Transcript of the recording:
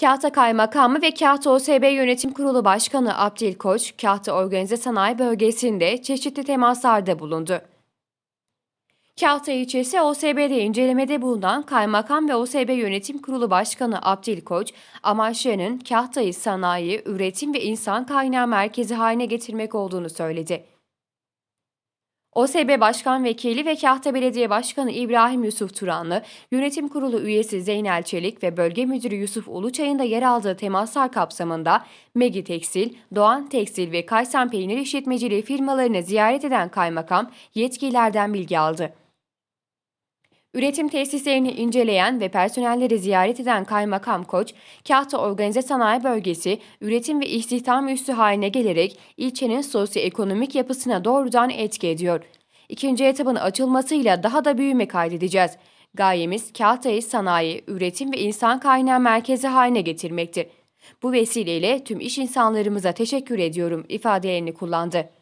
Kahta Kaymakamı ve Kahta OSB Yönetim Kurulu Başkanı Abdil Koç, Kahta Organize Sanayi Bölgesi'nde çeşitli temaslarda bulundu. Kahta ilçesi OSB'de incelemede bulunan Kaymakam ve OSB Yönetim Kurulu Başkanı Abdil Koç, amaçlarının Kahta'yı sanayi, üretim ve insan kaynağı merkezi haline getirmek olduğunu söyledi. OSB Başkan Vekili ve Kahta Belediye Başkanı İbrahim Yusuf Turanlı, Yönetim Kurulu üyesi Zeynel Çelik ve Bölge Müdürü Yusuf Uluçay'ın da yer aldığı temaslar kapsamında Megi Tekstil, Doğan Tekstil ve Kaysan Peynir İşletmeciliği firmalarını ziyaret eden kaymakam yetkililerden bilgi aldı. Üretim tesislerini inceleyen ve personelleri ziyaret eden Kaymakam Koç, Kahta Organize Sanayi Bölgesi üretim ve istihdam üssü haline gelerek ilçenin sosyoekonomik yapısına doğrudan etki ediyor. İkinci etapın açılmasıyla daha da büyüme kaydedeceğiz. Gayemiz Kahta'yı sanayi, üretim ve insan kaynağı merkezi haline getirmektir. Bu vesileyle tüm iş insanlarımıza teşekkür ediyorum ifadelerini kullandı.